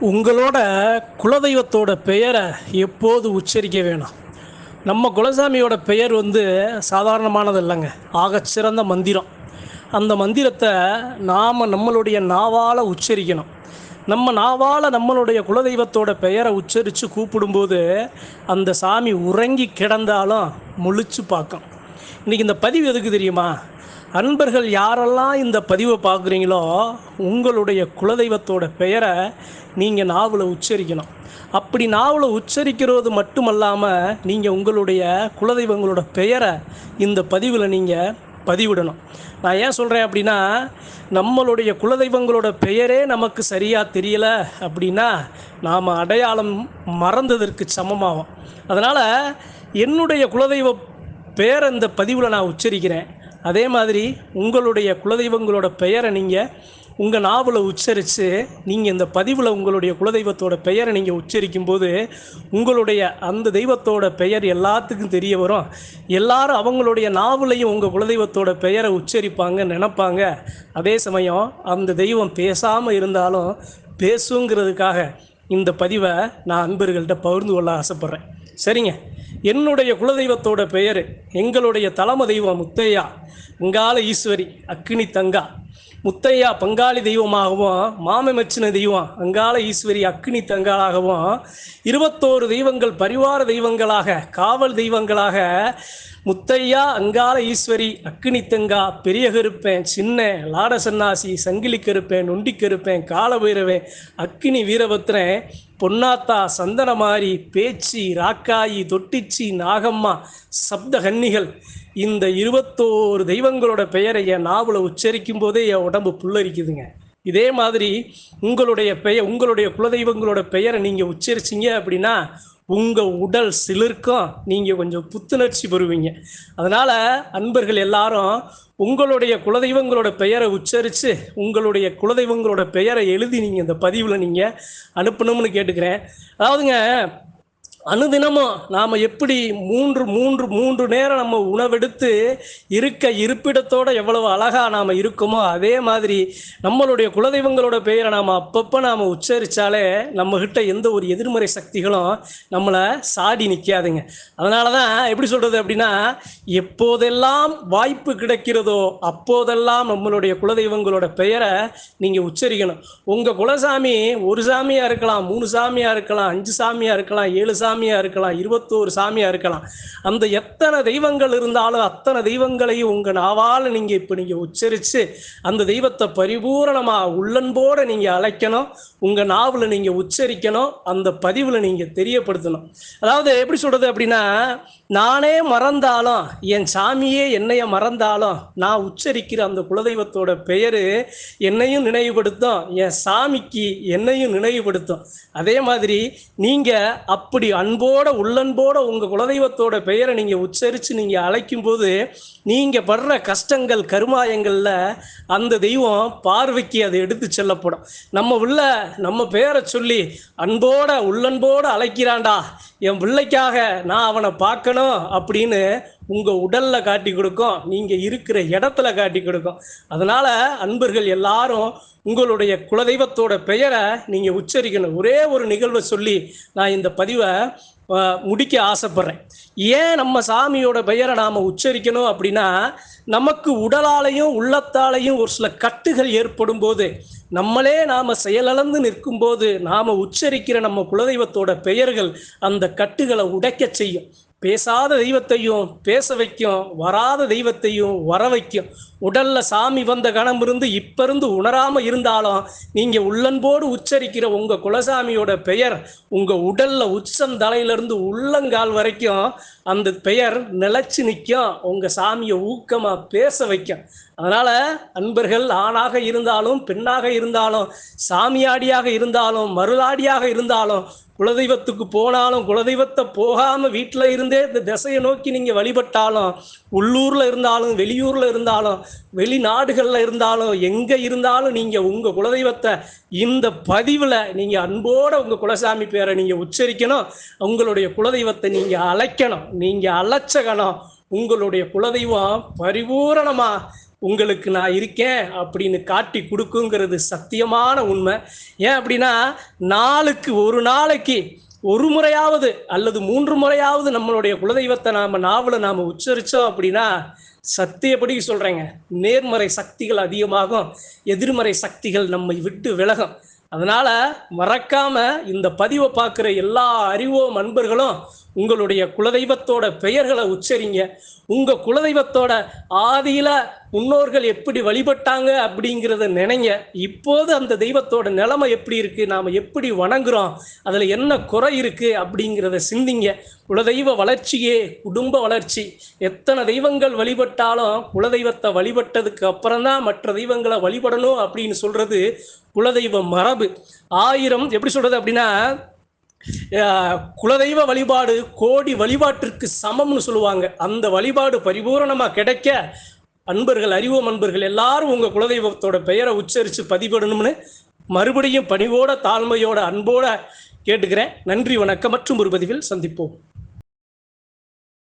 உங்களோட குலதெய்வத்தோட பெயரை எப்போது உச்சரிக்க வேணும்? நம்ம குலசாமியோட பெயர் வந்து சாதாரணமானது இல்லைங்க. ஆகச்சிறந்த மந்திரம். அந்த மந்திரத்தை நாம் நம்மளுடைய நாவால் உச்சரிக்கணும். நம்ம நாவால் நம்மளுடைய குலதெய்வத்தோட பெயரை உச்சரித்து கூப்பிடும்போது அந்த சாமி உறங்கி கிடந்தாலும் முழிச்சு பார்க்கும் இன்றைக்கி இந்த பதிவு எதுக்கு தெரியுமா? அன்பர்கள் யாரெல்லாம் இந்த பதிவை பார்க்குறீங்களோ உங்களுடைய குலதெய்வத்தோட பெயரை நீங்கள் நாவில் உச்சரிக்கணும். அப்படி நாவில் உச்சரிக்கிறது மட்டுமல்லாமல் நீங்கள் உங்களுடைய குலதெய்வங்களோட பெயரை இந்த பதிவில் நீங்கள் பதிவிடணும். நான் ஏன் சொல்கிறேன் அப்படின்னா நம்மளுடைய குலதெய்வங்களோட பெயரே நமக்கு சரியாக தெரியலை அப்படின்னா நாம் அடையாளம் மறந்ததற்கு சமமாகும். அதனால் என்னுடைய குலதெய்வ பெயரை இந்த பதிவில் நான் உச்சரிக்கிறேன். அதே மாதிரி உங்களுடைய குலதெய்வங்களோட பெயரை நீங்கள் உங்கள் நாவில் உச்சரித்து நீங்கள் இந்த பதிவில் உங்களுடைய குலதெய்வத்தோட பெயரை நீங்கள் உச்சரிக்கும் போது உங்களுடைய அந்த தெய்வத்தோட பெயர் எல்லாத்துக்கும் தெரிய வரும். எல்லாரும் அவங்களுடைய நாவலையும் உங்கள் குலதெய்வத்தோட பெயரை உச்சரிப்பாங்க நினப்பாங்க. அதே சமயம் அந்த தெய்வம் பேசாமல் இருந்தாலும் பேசுங்கிறதுக்காக இந்த பதிவை நான் அன்பர்கள்ட்ட பகிர்ந்து கொள்ள ஆசைப்பட்றேன். சரிங்க? என்னுடைய குலதெய்வத்தோட பெயர் எங்களுடைய தலைம தெய்வம் முத்தையா அங்காள ஈஸ்வரி அக்னி தங்கா. முத்தையா பங்காளி தெய்வமாகவும் மாமமச்சின தெய்வம் அங்காள ஈஸ்வரி அக்னி தங்காளாகவும் இருபத்தோரு தெய்வங்கள் பரிவார தெய்வங்களாக காவல் தெய்வங்களாக முத்தையா அங்காள ஈஸ்வரி அக்னி தங்கா பெரிய கருப்பேன் சின்ன லாட சன்னாசி சங்கிலி கருப்பேன் நொண்டி கருப்பேன் காலபைரவன் அக்னி வீரபத்ரன் பொன்னாத்தா சந்தனமாரி பேச்சி ராக்காயி தொட்டிச்சி நாகம்மா சப்த கன்னிகள் இந்த இருபத்தோரு தெய்வங்களோட பெயரை என் நாவலை உச்சரிக்கும் போதே என் உடம்பு புல்லரிக்குதுங்க. இதே மாதிரி உங்களுடைய பெயர் உங்களுடைய குலதெய்வங்களோட பெயரை நீங்கள் உச்சரிச்சிங்க அப்படின்னா உங்கள் உடல் சிலிர்க்கும். நீங்கள் கொஞ்சம் புத்துணர்ச்சி பெறுவீங்க. அதனால் அன்பர்கள் எல்லாரும் உங்களுடைய குலதெய்வங்களோட பெயரை உச்சரித்து உங்களுடைய குலதெய்வங்களோட பெயரை எழுதி நீங்கள் இந்த பதிவில் நீங்கள் அனுப்பணும்னு கேட்டுக்கிறேன். அதாவதுங்க அனுதினமும் நாம் எப்படி மூன்று மூன்று மூன்று நேரம் நம்ம உணவெடுத்து இருக்க இருப்பிடத்தோட எவ்வளவு அழகாக நாம் இருக்கோமோ அதே மாதிரி நம்மளுடைய குலதெய்வங்களோட பெயரை நாம் அப்பப்போ நாம் உச்சரித்தாலே நம்மக்கிட்ட எந்த ஒரு எதிர்மறை சக்திகளும் நம்மளை சாடி நிற்காதுங்க அதனால தான் எப்படி சொல்கிறது அப்படின்னா எப்போதெல்லாம் வாய்ப்பு கிடைக்கிறதோ அப்போதெல்லாம் நம்மளுடைய குலதெய்வங்களோட பெயரை நீங்கள் உச்சரிக்கணும். உங்கள் குலசாமி ஒரு சாமியாக இருக்கலாம் மூணு சாமியாக இருக்கலாம் அஞ்சு சாமியாக இருக்கலாம் ஏழு சாமி சாமியாக இருக்கலாம் இருபத்தோரு சாமியாக இருக்கலாம். அந்த எத்தனை தெய்வங்கள் இருந்தாலும் அத்தனை தெய்வங்களையும் உங்கள் நாவால் நீங்கள் இப்போ நீங்கள் உச்சரித்து அந்த தெய்வத்தை பரிபூரணமாக உள்ளன்போடு நீங்கள் அழைக்கணும். உங்கள் நாவில் நீங்கள் உச்சரிக்கணும். அந்த பதிவில் நீங்கள் தெரியப்படுத்தணும். அதாவது எப்படி சொல்கிறது அப்படின்னா நானே மறந்தாலும் என் சாமியே என்னைய மறந்தாலும் நான் உச்சரிக்கிற அந்த குலதெய்வத்தோட பெயர் என்னையும் நினைவுபடுத்தும் என் சாமிக்கு என்னையும் நினைவுபடுத்தும். அதே மாதிரி நீங்கள் அப்படி அன்போட உள்ளன்போட உங்கள் குலதெய்வத்தோட பெயரை நீங்கள் உச்சரித்து நீங்கள் அழைக்கும்போது நீங்கள் படுற கஷ்டங்கள் கருமாயங்களில் அந்த தெய்வம் பார்வைக்கு அதை எடுத்து செல்லப்படும். நம்ம உள்ள நம்ம பேரை சொல்லி அன்போட உள்ளன்போட அழைக்கிறான்டா என் பிள்ளைக்காக நான் அவனை பார்க்கணும் அப்படின்னு உங்கள் உடலில் காட்டி கொடுக்கும் நீங்கள் இருக்கிற இடத்துல காட்டி கொடுக்கும். அதனால் அன்பர்கள் எல்லாரும் உங்களுடைய குலதெய்வத்தோட பெயரை நீங்கள் உச்சரிக்கணும். ஒரே ஒரு நிகழ்வை சொல்லி நான் இந்த பதிவை முடிக்க ஆசைப்பட்றேன். ஏன் நம்ம சாமியோட பெயரை நாம் உச்சரிக்கணும் அப்படின்னா நமக்கு உடலாலையும் உள்ளத்தாலையும் ஒரு சில கட்டுகள் ஏற்படும் போது நம்மளே நாம் நிற்கும் நிற்கும்போது நாம் உச்சரிக்கிற நம்ம குலதெய்வத்தோட பெயர்கள் அந்த கட்டுகளை உடைக்க செய்யும். பேசாத தெய்வத்தையும் பேச வைக்கும் வராத தெய்வத்தையும் வர வைக்கும். உடல்ல சாமி வந்த கணம் இருந்து இப்ப இருந்து உணராம இருந்தாலும் நீங்க உள்ளன்போடு உச்சரிக்கிற உங்க குலசாமியோட பெயர் உங்க உடல்ல உச்சந்தலையிலிருந்து உள்ளங்கால் வரைக்கும் அந்த பெயர் நிலச்சி நிற்கும் உங்க சாமியை ஊக்கமா பேச வைக்கும். அதனால அன்பர்கள் ஆணாக இருந்தாலும் பெண்ணாக இருந்தாலும் சாமியாடியாக இருந்தாலும் மருளாடியாக இருந்தாலும் குலதெய்வத்துக்கு போனாலும் குலதெய்வத்தை போகாம வீட்டில் இருந்தே இந்த திசையை நோக்கி நீங்க வழிபட்டாலும் உள்ளூர்ல இருந்தாலும் வெளியூர்ல இருந்தாலும் வெளிநாடுகளில் இருந்தாலும் எங்க இருந்தாலும் நீங்க உங்க குலதெய்வத்தை இந்த பதிவுல நீங்க அன்போட உங்க குலசாமி பேரை நீங்க உச்சரிக்கணும். உங்களுடைய குலதெய்வத்தை நீங்க அழைக்கணும். நீங்க அழைச்சகணும் உங்களுடைய குலதெய்வம் பரிபூரணமா உங்களுக்கு நான் இருக்கேன் அப்படின்னு காட்டி கொடுக்குங்கிறது சத்தியமான உண்மை. ஏன் அப்படின்னா நாளுக்கு ஒரு நாளைக்கு ஒரு முறையாவது அல்லது மூன்று முறையாவது நம்மளுடைய குலதெய்வத்தை நாம் நாவல நாம் உச்சரித்தோம் அப்படின்னா சத்தியப்படி சொல்கிறேங்க நேர்மறை சக்திகள் அதிகமாகும் எதிர்மறை சக்திகள் நம்மை விட்டு விலகும். அதனால் மறக்காமல் இந்த பதிவை பார்க்குற எல்லா அறிவோம் அன்பர்களும் உங்களுடைய குலதெய்வத்தோட பெயர்களை உச்சரிங்க. உங்கள் குலதெய்வத்தோட ஆதியில் முன்னோர்கள் எப்படி வழிபட்டாங்க அப்படிங்கிறத நினைங்க. இப்போது அந்த தெய்வத்தோட நிலைமை எப்படி இருக்குது நாம் எப்படி வணங்குறோம்? அதில் என்ன குறை இருக்கு அப்படிங்கிறத சிந்திங்க. குலதெய்வ வளர்ச்சியே குடும்ப வளர்ச்சி. எத்தனை தெய்வங்கள் வழிபட்டாலும் குலதெய்வத்தை வழிபட்டதுக்கு அப்புறம்தான் மற்ற தெய்வங்களை வழிபடணும் அப்படின்னு சொல்கிறது குலதெய்வ மரபு. ஆயிரம் எப்படி சொல்கிறது அப்படின்னா குலதெய்வ வழிபாடு கோடி வழிபாட்டிற்கு சமம்னு சொல்லுவாங்க. அந்த வழிபாடு பரிபூரணமாக கிடைக்க அன்பர்கள் அறிவோம் அன்பர்கள் எல்லாரும் உங்கள் குலதெய்வத்தோட பெயரை உச்சரித்து பதிவிடணும்னு மறுபடியும் பணிவோட தாழ்மையோட அன்போட கேட்டுக்கிறேன். நன்றி வணக்கம் மற்றும் ஒரு பதிவில் சந்திப்போம்.